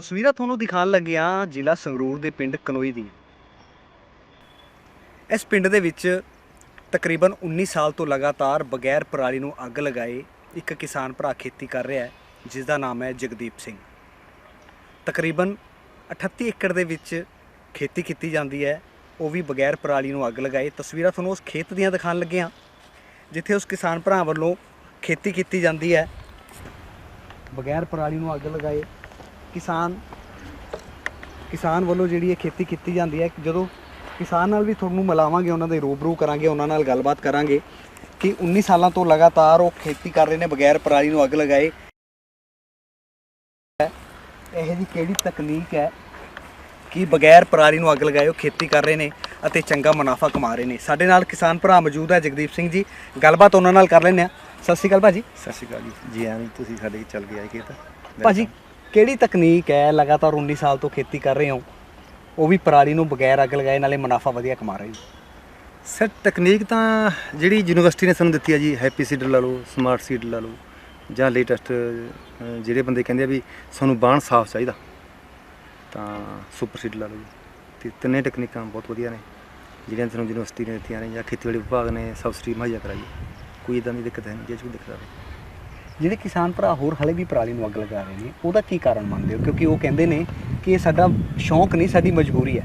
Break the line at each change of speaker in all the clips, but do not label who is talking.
ਤਸਵੀਰਾਂ ਤੁਹਾਨੂੰ ਦਿਖਾਉਣ ਲੱਗਿਆ ਜ਼ਿਲ੍ਹਾ ਸੰਗਰੂਰ ਦੇ ਪਿੰਡ ਕਨੋਈ ਦੀ ਇਸ ਪਿੰਡ ਦੇ ਵਿੱਚ ਤਕਰੀਬਨ 19 ਸਾਲ ਤੋਂ ਲਗਾਤਾਰ ਬਗੈਰ ਪਰਾਲੀ ਨੂੰ ਅੱਗ ਲਗਾਏ ਇੱਕ ਕਿਸਾਨ ਭਰਾ ਖੇਤੀ ਕਰ ਰਿਹਾ ਹੈ, ਜਿਸ ਦਾ ਨਾਮ ਹੈ ਜਗਦੀਪ ਸਿੰਘ। ਤਕਰੀਬਨ 38 ਏਕੜ ਦੇ ਵਿੱਚ ਖੇਤੀ ਕੀਤੀ ਜਾਂਦੀ ਹੈ, ਉਹ ਵੀ ਬਗੈਰ ਪਰਾਲੀ ਨੂੰ ਅੱਗ ਲਗਾਏ। ਤਸਵੀਰਾਂ ਤੁਹਾਨੂੰ ਉਸ ਖੇਤ ਦੀਆਂ ਦਿਖਾਉਣ ਲੱਗੇ ਹਾਂ, ਜਿੱਥੇ ਉਸ ਕਿਸਾਨ ਭਰਾ ਵੱਲੋਂ ਖੇਤੀ ਕੀਤੀ ਜਾਂਦੀ ਹੈ। ਬਗੈਰ ਪਰਾਲੀ ਨੂੰ ਅੱਗ ਲਗਾਏ ਕਿਸਾਨ ਕਿਸਾਨ ਵੱਲੋਂ ਜਿਹੜੀ ਇਹ ਖੇਤੀ ਕੀਤੀ ਜਾਂਦੀ ਹੈ ਜਦੋਂ ਕਿਸਾਨ ਨਾਲ ਵੀ ਤੁਹਾਨੂੰ ਮਿਲਾਵਾਂਗੇ ਉਹਨਾਂ ਦੇ ਰੂਬਰੂ ਕਰਾਂਗੇ ਉਹਨਾਂ ਨਾਲ ਗੱਲਬਾਤ ਕਰਾਂਗੇ ਕਿ 19 ਸਾਲਾਂ ਤੋਂ ਲਗਾਤਾਰ ਉਹ ਖੇਤੀ ਕਰ ਰਹੇ ਨੇ ਬਗੈਰ ਪਰਾਲੀ ਨੂੰ ਅੱਗ ਲਗਾਏ। ਇਹ ਜੀ ਕਿਹੜੀ ਤਕਨੀਕ ਹੈ ਕਿ ਬਗੈਰ ਪਰਾਲੀ ਨੂੰ ਅੱਗ ਲਗਾਏ ਉਹ ਖੇਤੀ ਕਰ ਰਹੇ ਨੇ ਅਤੇ ਚੰਗਾ ਮੁਨਾਫਾ ਕਮਾ ਰਹੇ ਨੇ? ਸਾਡੇ ਨਾਲ ਕਿਸਾਨ ਭਰਾ ਮੌਜੂਦ ਹੈ ਜਗਦੀਪ ਸਿੰਘ ਜੀ। ਗੱਲਬਾਤ ਉਹਨਾਂ ਨਾਲ ਕਰ ਲੈਂਦੇ ਆ ਸਤਿ ਸ਼੍ਰੀ ਅਕਾਲ ਭਾਜੀ।
ਸਤਿ ਸ਼੍ਰੀ ਅਕਾਲ ਜੀ। ਜੀ ਐਵੇਂ ਤੁਸੀਂ ਸਾਡੇ ਚੱਲ ਗਏ ਆਏ ਖੇਤ।
ਭਾਜੀ ਕਿਹੜੀ ਤਕਨੀਕ ਹੈ ਲਗਾਤਾਰ 19 ਸਾਲ ਤੋਂ ਖੇਤੀ ਕਰ ਰਹੇ ਹੋ? ਉਹ ਵੀ ਪਰਾਲੀ ਨੂੰ ਬਗੈਰ ਅੱਗ ਲਗਾਏ, ਨਾਲੇ ਮੁਨਾਫਾ ਵਧੀਆ ਕਮਾ ਰਹੇ ਹੋ।
ਸਰ, ਤਕਨੀਕ ਤਾਂ ਜਿਹੜੀ ਯੂਨੀਵਰਸਿਟੀ ਨੇ ਸਾਨੂੰ ਦਿੱਤੀ ਹੈ ਜੀ, ਹੈਪੀ ਸੀਡਰ ਲਾ ਲਓ, ਸਮਾਰਟ ਸੀਡ ਲਾ ਲਓ, ਜਾਂ ਲੇਟੈਸਟ ਜਿਹੜੇ ਬੰਦੇ ਕਹਿੰਦੇ ਆ ਵੀ ਸਾਨੂੰ ਬਾਣ ਸਾਫ਼ ਚਾਹੀਦਾ, ਤਾਂ ਸੁਪਰ ਸੀਡ ਲਾ ਲਓ ਜੀ। ਤੇ ਤਿੰਨੇ ਟੈਕਨੀਕਾਂ ਬਹੁਤ ਵਧੀਆ ਨੇ, ਜਿਹੜੀਆਂ ਸਾਨੂੰ ਯੂਨੀਵਰਸਿਟੀ ਨੇ ਦਿੱਤੀਆਂ ਨੇ, ਜਾਂ ਖੇਤੀਬਾੜੀ ਵਿਭਾਗ ਨੇ, ਸਬਸਿਡੀ ਮੁਹੱਈਆ ਕਰਾਈ ਕੋਈ ਇਦਾਂ ਦੀ ਦਿੱਕਤ ਹੈ ਨਹੀਂ, ਜੇ ਕੋਈ ਦਿੱਕਤ ਆਵੇ।
ਜਿਹੜੇ ਕਿਸਾਨ ਭਰਾ ਹੋਰ ਹਲੇ ਵੀ ਪਰਾਲੀ ਨੂੰ ਅੱਗ ਲਗਾ ਰਹੇ ਨੇ, ਉਹਦਾ ਕੀ ਕਾਰਨ ਮੰਨਦੇ ਹੋ? ਕਿਉਂਕਿ ਉਹ ਕਹਿੰਦੇ ਨੇ ਕਿ ਇਹ ਸਾਡਾ ਸ਼ੌਂਕ ਨਹੀਂ, ਸਾਡੀ ਮਜਬੂਰੀ ਹੈ।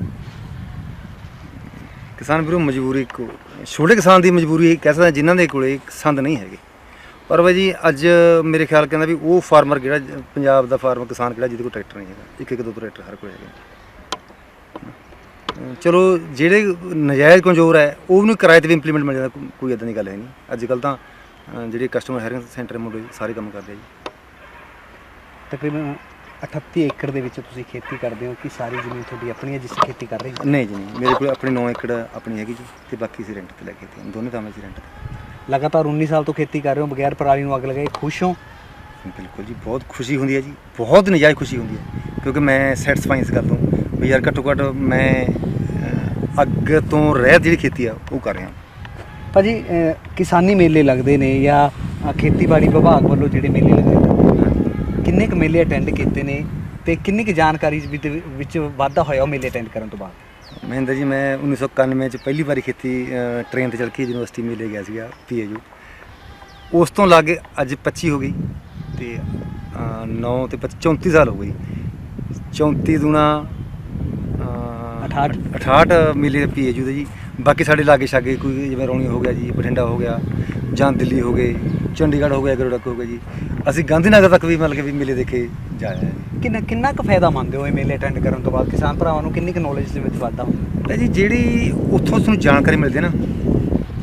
ਕਿਸਾਨ ਵੀਰੋ, ਮਜਬੂਰੀ ਕੋ ਛੋਟੇ ਕਿਸਾਨ ਦੀ ਮਜਬੂਰੀ ਕਹਿ ਸਕਦਾ ਜਿਨ੍ਹਾਂ ਦੇ ਕੋਲੇ ਸੰਦ ਨਹੀਂ ਹੈਗੇ। ਪਰ ਬਾਈ ਜੀ, ਅੱਜ ਮੇਰੇ ਖਿਆਲ ਕਹਿੰਦਾ ਵੀ ਉਹ ਫਾਰਮਰ ਕਿਹੜਾ, ਪੰਜਾਬ ਦਾ ਫਾਰਮਰ ਕਿਸਾਨ ਕਿਹੜਾ, ਜਿਹਦੇ ਕੋਲ ਟਰੈਕਟਰ ਨਹੀਂ ਹੈਗਾ। ਇੱਕ ਇੱਕ, ਦੋ ਦੋ ਟਰੈਕਟਰ ਹਰ ਕੋਲ ਹੈਗੇ ਚਲੋ, ਜਿਹੜੇ ਨਜਾਇਜ਼ ਕਮਜ਼ੋਰ ਹੈ ਉਹਨੂੰ ਕਿਰਾਏ ਤੇ ਵੀ ਇੰਪਲੀਮੈਂਟ ਮਿਲ ਜਾਂਦਾ ਕੋਈ ਇਦਾਂ ਦੀ ਗੱਲ ਹੈ ਨਹੀਂ। ਅੱਜ ਕੱਲ ਤਾਂ ਜਿਹੜੇ ਕਸਟਮਰ ਹੈਰਿੰਗ ਸੈਂਟਰ ਮੁੰਡੇ ਸਾਰੇ ਕੰਮ ਕਰਦੇ ਆ ਜੀ।
ਤਕਰੀਬਨ 38 ਏਕੜ ਦੇ ਵਿੱਚ ਤੁਸੀਂ ਖੇਤੀ ਕਰਦੇ ਹੋ ਕਿ ਸਾਰੀ ਜ਼ਮੀਨ ਤੁਹਾਡੀ ਆਪਣੀ ਹੈ ਜਿਸ ਖੇਤੀ ਕਰ ਰਹੇ ਹੋ?
ਨਹੀਂ ਜੀ ਨਹੀਂ। ਮੇਰੇ ਕੋਲ ਆਪਣੀ 9 ਏਕੜ ਆਪਣੀ ਹੈਗੀ ਜੀ ਤੇ ਬਾਕੀ ਅਸੀਂ ਰੈਂਟ ਤੇ ਲੈ ਕੇ ਤੇ ਦੋਨੇ ਕੰਮ ਅਸੀਂ ਰੈਂਟ ਤੇ।
ਲਗਾਤਾਰ 19 ਸਾਲ ਤੋਂ ਖੇਤੀ ਕਰ ਰਹੇ ਹੋ ਬਗੈਰ ਪਰਾਲੀ ਨੂੰ ਅੱਗ ਲਗਾਏ ਖੁਸ਼ ਹੋ?
ਬਿਲਕੁਲ ਜੀ ਬਹੁਤ ਖੁਸ਼ੀ ਹੁੰਦੀ ਹੈ ਜੀ। ਬਹੁਤ ਨਜਾਇਜ਼ ਖੁਸ਼ੀ ਹੁੰਦੀ ਹੈ ਕਿਉਂਕਿ ਮੈਂ ਸੈਟੀਸਫਾਈ ਇਸ ਗੱਲ ਤੋਂ ਵੀ ਯਾਰ ਘੱਟੋ ਘੱਟ ਮੈਂ ਅੱਗ ਤੋਂ ਰਹਿਤ ਜਿਹੜੀ ਖੇਤੀ ਆ ਉਹ ਕਰ ਰਿਹਾ।
ਭਾਜੀ ਅਹ, ਕਿਸਾਨੀ ਮੇਲੇ ਲੱਗਦੇ ਨੇ ਜਾਂ ਖੇਤੀਬਾੜੀ ਵਿਭਾਗ ਵੱਲੋਂ ਜਿਹੜੇ ਮੇਲੇ ਲੱਗਦੇ ਕਿੰਨੇ ਕੁ ਮੇਲੇ ਅਟੈਂਡ ਕੀਤੇ ਨੇ ਤੇ ਕਿੰਨੀ ਕੁ ਜਾਣਕਾਰੀ ਵਿੱਚ ਵਿੱਚ ਵਾਧਾ ਹੋਇਆ ਉਹ ਮੇਲੇ ਅਟੈਂਡ ਕਰਨ ਤੋਂ ਬਾਅਦ?
ਮਹਿੰਦਰ ਜੀ ਮੈਂ 1991 ਚ ਪਹਿਲੀ ਵਾਰੀ ਖੇਤੀ ਟ੍ਰੇਨ ਤੇ ਚੱਲ ਕੇ ਯੂਨੀਵਰਸਿਟੀ ਮੇਲੇ ਗਿਆ ਸੀਗਾ ਪੀਏਯੂ। ਉਸ ਤੋਂ ਲਾਗੇ ਅੱਜ 25 ਹੋ ਗਈ ਤੇ 9 ਤੇ 25 34 ਸਾਲ ਹੋ ਗਈ 34 ਦੂਣਾ
68
68 ਮਿਲੇ ਪੀਏਯੂ ਦੇ ਜੀ। ਬਾਕੀ ਸਾਡੇ ਲਾਗੇ ਛਾਗੇ ਕੋਈ ਜਿਵੇਂ ਰੌਣੀ ਹੋ ਗਿਆ ਜੀ ਬਠਿੰਡਾ ਹੋ ਗਿਆ ਜਾਂ ਦਿੱਲੀ ਹੋ ਗਏ ਚੰਡੀਗੜ੍ਹ ਹੋ ਗਿਆ ਗਰੋੜਕ ਹੋ ਗਿਆ ਜੀ। ਅਸੀਂ ਗਾਂਧੀਨਗਰ ਤੱਕ ਵੀ ਮਤਲਬ ਕਿ ਵੀ ਮੇਲੇ ਦੇਖੇ ਜਾਇਆ ਹੈ ਜੀ।
ਕਿੰਨਾ ਕਿੰਨਾ ਕੁ ਫਾਇਦਾ ਮੰਨਦੇ ਹੋ ਇਹ ਮੇਲੇ ਅਟੈਂਡ ਕਰਨ ਤੋਂ ਬਾਅਦ? ਕਿਸਾਨ ਭਰਾਵਾਂ ਨੂੰ ਕਿੰਨੀ ਕੁ ਨੌਲੇਜ ਦੇ ਵਿੱਚ ਵਾਧਾ ਹੁੰਦਾ?
ਜੀ ਜਿਹੜੀ ਉੱਥੋਂ ਤੁਹਾਨੂੰ ਜਾਣਕਾਰੀ ਮਿਲਦੀ ਹੈ ਨਾ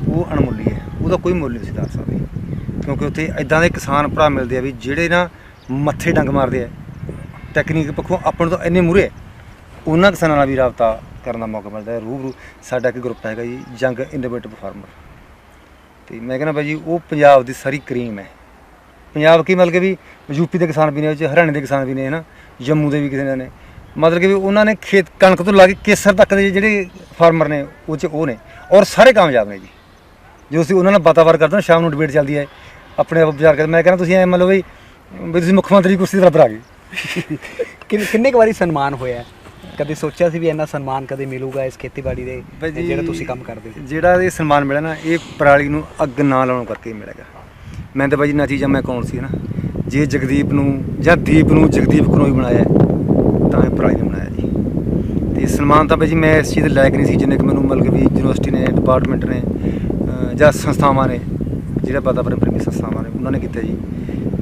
ਉਹ ਅਣਮੁੱਲੀ ਹੈ। ਉਹਦਾ ਕੋਈ ਮੁੱਲ ਨਹੀਂ ਸੀ ਦੱਸ ਸਕਦੇ। ਕਿਉਂਕਿ ਉੱਥੇ ਇਦਾਂ ਦੇ ਕਿਸਾਨ ਭਰਾ ਮਿਲਦੇ ਆ ਵੀ ਜਿਹੜੇ ਨਾ ਮੱਥੇ ਡੰਗ ਮਾਰਦੇ ਆ। ਟੈਕਨੀਕ ਪੱਖੋਂ ਆਪਾਂ ਨੂੰ ਤਾਂ ਇੰਨੇ ਮੂਰੇ ਉਹਨਾਂ ਕਿਸਾਨਾਂ ਨਾਲ ਵੀ ਰਾਬਤਾ ਕਰਨ ਦਾ ਮੌਕਾ ਮਿਲਦਾ ਹੈ। ਰੂਬਰੂ ਸਾਡਾ ਇੱਕ ਗਰੁੱਪ ਹੈਗਾ ਜੀ ਜੰਗ ਇਨੋਵੇਟਿਵ ਫਾਰਮਰ ਤੇ ਮੈਂ ਕਹਿੰਦਾ ਭਾਈ ਜੀ, ਉਹ ਪੰਜਾਬ ਦੀ ਸਾਰੀ ਕਰੀਮ ਹੈ। ਪੰਜਾਬ ਕੀ ਮਤਲਬ ਕਿ ਵੀ ਯੂਪੀ ਦੇ ਕਿਸਾਨ ਵੀ ਨੇ, ਉਹ ਹਰਿਆਣੇ ਦੇ ਕਿਸਾਨ ਵੀ ਨੇ, ਹਨਾ? ਜੰਮੂ ਦੇ ਵੀ ਕਿਸੇ ਨੇ ਮਤਲਬ ਕਿ ਵੀ ਉਹਨਾਂ ਨੇ ਖੇਤ ਕਣਕ ਤੋਂ ਲਾ ਕੇ ਕੇਸਰ ਤੱਕ ਦੇ ਜਿਹੜੇ ਫਾਰਮਰ ਨੇ, ਉਹ 'ਚ ਉਹ ਨੇ। ਔਰ ਸਾਰੇ ਕਾਮਯਾਬ ਨੇ ਜੀ। ਜੋ ਅਸੀਂ ਉਹਨਾਂ ਨਾਲ ਵਾਤਾਵਰ ਕਰਦੇ ਹਾਂ, ਸ਼ਾਮ ਨੂੰ ਡਿਬੇਟ ਚੱਲਦੀ ਹੈ, ਆਪਣੇ ਆਪ ਵਿਚਾਰ ਕਰਦੇ ਮੈਂ ਕਹਿੰਦਾ ਤੁਸੀਂ ਐ ਮੰਨ ਲਓ ਵੀ ਤੁਸੀਂ ਮੁੱਖ ਮੰਤਰੀ ਕੁਰਸੀ ਦੇ ਬਰਾਬਰ ਆ ਗਏ।
ਕਿੰਨੇ ਕੁ ਵਾਰੀ ਸਨਮਾਨ ਹੋਇਆ? ਕਦੇ ਸੋਚਿਆ ਸੀ ਵੀ ਇੰਨਾ ਸਨਮਾਨ ਕਦੇ ਮਿਲੂਗਾ ਇਸ ਖੇਤੀਬਾੜੀ ਦੇ ਜਿਹੜਾ ਤੁਸੀਂ ਕੰਮ ਕਰਦੇ ਹੋ?
ਜਿਹੜਾ ਇਹ ਸਨਮਾਨ ਮਿਲਿਆ ਨਾ ਇਹ ਪਰਾਲੀ ਨੂੰ ਅੱਗ ਨਾ ਲਾਉਣ ਕਰਕੇ ਮਿਲੇਗਾ ਮੈਂ ਤਾਂ ਬਾਈ ਜੀ ਨਤੀਜਾ ਮੈਂ ਕੌਣ ਸੀ ਨਾ ਜੇ ਜਗਦੀਪ ਨੂੰ ਜਾਂ ਦੀਪ ਨੂੰ ਜਗਦੀਪ ਕੋਲੋਂ ਹੀ ਬਣਾਇਆ ਤਾਂ ਇਹ ਪਰਾਲੀ ਨੇ ਬਣਾਇਆ ਜੀ। ਤੇ ਸਨਮਾਨ ਤਾਂ ਬਾਈ ਜੀ ਮੈਂ ਇਸ ਚੀਜ਼ ਦੇ ਲਾਇਕ ਨਹੀਂ ਸੀ ਜਿੰਨੇ ਕਿ ਮੈਨੂੰ ਮਤਲਬ ਵੀ ਯੂਨੀਵਰਸਿਟੀ ਨੇ ਡਿਪਾਰਟਮੈਂਟ ਨੇ ਜਾਂ ਸੰਸਥਾਵਾਂ ਨੇ ਜਿਹੜਾ ਵਾਤਾਵਰਣ ਪ੍ਰੇਮੀ ਸੰਸਥਾਵਾਂ ਨੇ ਉਹਨਾਂ ਨੇ ਕੀਤਾ ਜੀ।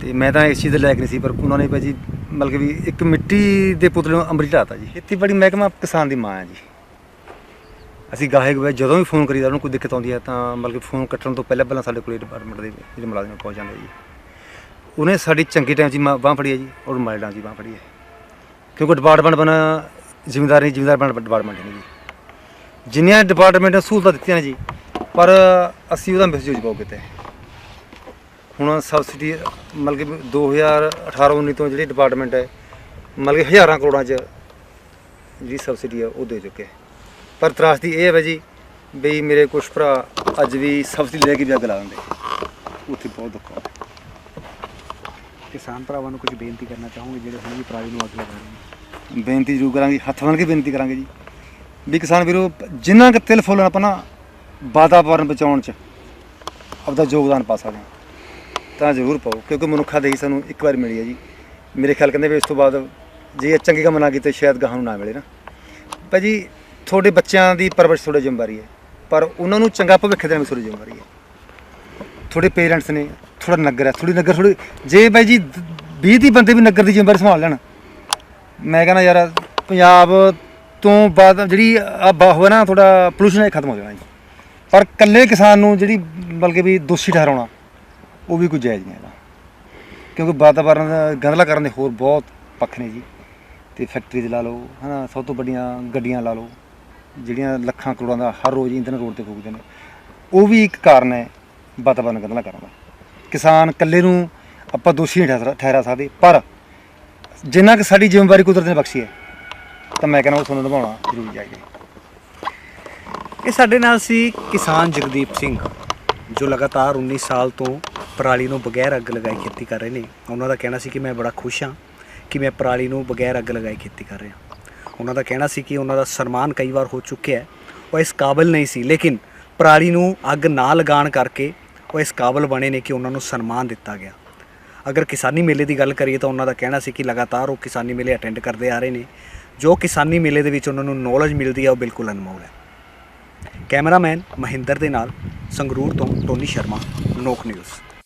ਤੇ ਮੈਂ ਤਾਂ ਇਸ ਚੀਜ਼ ਦੇ ਲਾਇਕ ਨਹੀਂ ਸੀ ਪਰ ਉਹਨਾਂ ਨੇ ਬਾਈ ਜੀ ਮਤਲਬ ਕਿ ਵੀ ਇੱਕ ਮਿੱਟੀ ਦੇ ਪੁਤਲੇ ਨੂੰ ਅੰਮ੍ਰਿਤ ਢਾਤਾ ਜੀ। ਖੇਤੀਬਾੜੀ ਮਹਿਕਮਾ ਕਿਸਾਨ ਦੀ ਮਾਂ ਹੈ ਜੀ। ਅਸੀਂ ਗਾਹਕ ਵੇ ਜਦੋਂ ਵੀ ਫੋਨ ਕਰੀਦਾ, ਉਹਨੂੰ ਕੋਈ ਦਿੱਕਤ ਆਉਂਦੀ ਹੈ ਤਾਂ ਮਤਲਬ ਕਿ ਫੋਨ ਕੱਟਣ ਤੋਂ ਪਹਿਲਾਂ ਪਹਿਲਾਂ ਸਾਡੇ ਕੋਲ ਡਿਪਾਰਟਮੈਂਟ ਦੇ ਜਿਹੜੇ ਮੁਲਾਜ਼ਮ ਪਹੁੰਚ ਜਾਂਦੇ ਜੀ। ਉਹਨੇ ਸਾਡੀ ਚੰਗੀ ਟਾਈਮ 'ਚ ਬਾਹ ਫੜੀ ਹੈ ਜੀ, ਔਰ ਮਾੜੇ ਟਾਈਮ 'ਚ ਬਾਹ ਫੜੀ ਹੈ। ਕਿਉਂਕਿ ਡਿਪਾਰਟਮੈਂਟ ਬਣਾ ਜ਼ਿੰਮੇਦਾਰ ਨਹੀਂ, ਜ਼ਿੰਮੇਦਾਰ ਬਣ ਡਿਪਾਰਟਮੈਂਟ ਨਹੀਂ ਜੀ। ਜਿੰਨੀਆਂ ਡਿਪਾਰਟਮੈਂਟ ਨੇ ਸਹੂਲਤਾਂ ਦਿੱਤੀਆਂ ਨੇ ਜੀ, ਪਰ ਅਸੀਂ ਉਹਦਾ ਮਿਸਯੂਜ਼ ਬਹੁਤ ਕੀਤਾ। ਹੁਣ ਸਬਸਿਡੀ ਮਤਲਬ ਕਿ 2018 19 ਤੋਂ ਜਿਹੜੀ ਡਿਪਾਰਟਮੈਂਟ ਹੈ ਮਤਲਬ ਕਿ ਹਜ਼ਾਰਾਂ ਕਰੋੜਾਂ 'ਚ ਜਿਹੜੀ ਸਬਸਿਡੀ ਹੈ ਉਹ ਦੇ ਚੁੱਕੇ ਪਰ ਤਰਾਸਦੀ ਇਹ ਹੈ ਜੀ ਵੀ ਮੇਰੇ ਕੁਝ ਭਰਾ ਅੱਜ ਵੀ ਸਬਸਿਡੀ ਲੈ ਕੇ ਵੀ ਅੱਗ ਲਾ ਦਿੰਦੇ ਉੱਥੇ ਬਹੁਤ ਦੁੱਖ ਹੈ
ਕਿਸਾਨ ਭਰਾਵਾਂ ਨੂੰ ਕੁਝ ਬੇਨਤੀ ਕਰਨਾ ਚਾਹੋਗੇ ਜਿਹੜੇ ਹੁਣ ਵੀ ਪਰਾਲੀ ਨੂੰ ਅੱਗ ਲਗਾ ਰਹੇ ਨੇ?
ਬੇਨਤੀ ਜ਼ਰੂਰ ਕਰਾਂਗੇ ਹੱਥ ਬੰਨ੍ਹ ਕੇ ਬੇਨਤੀ ਕਰਾਂਗੇ ਜੀ। ਵੀ ਕਿਸਾਨ ਵੀਰੋ ਜਿੰਨਾ ਕੁ ਤਿਲ ਫੁੱਲ ਆਪਾਂ ਨਾ ਵਾਤਾਵਰਨ ਬਚਾਉਣ 'ਚ ਆਪਦਾ ਯੋਗਦਾਨ ਪਾ ਸਕਦੇ ਹਾਂ। ਤਾਂ ਜ਼ਰੂਰ ਪਾਓ, ਕਿਉਂਕਿ ਮਨੁੱਖਾ ਦੇਹੀ ਸਾਨੂੰ ਇੱਕ ਵਾਰ ਮਿਲੀ ਹੈ ਜੀ। ਮੇਰੇ ਖਿਆਲ ਕਹਿੰਦੇ ਵੀ ਇਸ ਤੋਂ ਬਾਅਦ ਜੇ ਚੰਗੇ ਕੰਮ ਨਾ ਕੀਤੇ, ਸ਼ਾਇਦ ਗਾਹਾਂ ਨੂੰ ਨਾ ਮਿਲੇ ਨਾ। ਭਾਜੀ ਤੁਹਾਡੇ ਬੱਚਿਆਂ ਦੀ ਪਰਵਰਿਸ਼ ਤੁਹਾਡੀ ਜ਼ਿੰਮੇਵਾਰੀ ਹੈ, ਪਰ ਉਹਨਾਂ ਨੂੰ ਚੰਗਾ ਭਵਿੱਖ ਦੇਣਾ ਵੀ ਤੁਹਾਡੀ ਜ਼ਿੰਮੇਵਾਰੀ ਹੈ। ਤੁਹਾਡੇ ਪੇਰੈਂਟਸ ਨੇ ਥੋੜਾ ਨਗਰ ਹੈ ਥੋੜੀ ਨਗਰ ਥੋੜੀ ਜੇ ਬਾਈ ਜੀ 20 ਦੀ ਬੰਦੇ ਵੀ ਨਗਰ ਦੀ ਜ਼ਿੰਮੇਵਾਰੀ ਸੰਭਾਲ ਲੈਣ, ਮੈਂ ਕਹਿੰਦਾ ਯਾਰ, ਪੰਜਾਬ ਤੋਂ ਬਾਅਦ ਜਿਹੜੀ ਆ ਬਾਹੋ ਹੈ ਨਾ ਥੋੜਾ ਪੋਲੂਸ਼ਨ ਖਤਮ ਹੋ ਜਾਣਾ ਜੀ। ਪਰ ਇਕੱਲੇ ਕਿਸਾਨ ਨੂੰ ਜਿਹੜੀ ਬਲਕਿ ਵੀ ਦੋਸ਼ੀ ਠਹਿਰਾਉਣਾ ਉਹ ਵੀ ਕੋਈ ਜਾਇਜ਼ ਨਹੀਂ ਹੈਗਾ। ਕਿਉਂਕਿ ਵਾਤਾਵਰਨ ਦਾ ਗੰਦਲਾ ਕਰਨ ਦੇ ਹੋਰ ਬਹੁਤ ਪੱਖ ਨੇ ਜੀ। ਤੇ ਫੈਕਟਰੀ ਦੇ ਲਾ ਲਓ, ਹਨਾ, ਸਭ ਤੋਂ ਵੱਡੀਆਂ ਗੱਡੀਆਂ ਲਾ ਲਓ, ਜਿਹੜੀਆਂ ਲੱਖਾਂ ਕਰੋੜਾਂ ਦਾ ਹਰ ਰੋਜ਼ ਇੰਧਨ ਰੋਡ ਤੇ ਫੂਕਦੇ ਨੇ। ਉਹ ਵੀ ਇੱਕ ਕਾਰਨ ਹੈ ਵਾਤਾਵਰਨ ਗੰਦਲਾ ਕਰਨ ਦਾ। ਕਿਸਾਨ ਇਕੱਲੇ ਨੂੰ ਆਪਾਂ ਦੋਸ਼ੀ ਨਹੀਂ ਠਹਿਰਾ- ਸਕਦੇ, ਪਰ ਜਿੰਨਾ ਕਿ ਸਾਡੀ ਜ਼ਿੰਮੇਵਾਰੀ ਕੁਦਰਤ ਨੇ ਬਖਸ਼ੀ ਹੈ, ਤਾਂ ਮੈਂ ਕਹਿੰਦਾ ਉਹ ਤੁਹਾਨੂੰ ਨਿਭਾਉਣਾ ਜ਼ਰੂਰੀ ਚਾਹੀਦਾ
ਇਹ ਸਾਡੇ ਨਾਲ ਸੀ ਕਿਸਾਨ ਜਗਦੀਪ ਸਿੰਘ, ਜੋ ਲਗਾਤਾਰ 19 ਸਾਲ ਤੋਂ ਪਰਾਲੀ ਨੂੰ ਬਗੈਰ ਅੱਗ ਲਗਾਏ ਖੇਤੀ ਕਰ ਰਹੇ ਨੇ। ਉਹਨਾਂ ਦਾ ਕਹਿਣਾ ਸੀ ਕਿ ਮੈਂ ਬੜਾ ਖੁਸ਼ ਹਾਂ ਕਿ ਮੈਂ ਪਰਾਲੀ ਨੂੰ ਬਗੈਰ ਅੱਗ ਲਗਾਏ ਖੇਤੀ ਕਰ ਰਿਹਾ। ਉਹਨਾਂ ਦਾ ਕਹਿਣਾ ਸੀ ਕਿ ਉਹਨਾਂ ਦਾ ਸਨਮਾਨ ਕਈ ਵਾਰ ਹੋ ਚੁੱਕਿਆ ਹੈ। ਉਹ ਇਸ ਕਾਬਿਲ ਨਹੀਂ ਸੀ, ਲੇਕਿਨ ਪਰਾਲੀ ਨੂੰ ਅੱਗ ਨਾ ਲਗਾਉਣ ਕਰਕੇ ਉਹ ਇਸ ਕਾਬਿਲ ਬਣੇ ਨੇ ਕਿ ਉਹਨਾਂ ਨੂੰ ਸਨਮਾਨ ਦਿੱਤਾ ਗਿਆ। ਅਗਰ ਕਿਸਾਨੀ ਮੇਲੇ ਦੀ ਗੱਲ ਕਰੀਏ ਤਾਂ ਉਹਨਾਂ ਦਾ ਕਹਿਣਾ ਸੀ ਕਿ ਲਗਾਤਾਰ ਉਹ ਕਿਸਾਨੀ ਮੇਲੇ ਅਟੈਂਡ ਕਰਦੇ ਆ ਰਹੇ ਨੇ। ਜੋ ਕਿਸਾਨੀ ਮੇਲੇ ਦੇ ਵਿੱਚ ਉਹਨਾਂ ਨੂੰ ਨੌਲੇਜ ਮਿਲਦੀ ਹੈ ਉਹ ਬਿਲਕੁਲ ਅਨਮੋਲ ਹੈ। ਕੈਮਰਾਮੈਨ ਮਹਿੰਦਰ ਦੇ ਨਾਲ ਸੰਗਰੂਰ ਤੋਂ ਟੋਨੀ ਸ਼ਰਮਾ ਨੋਕ ਨਿਊਜ਼।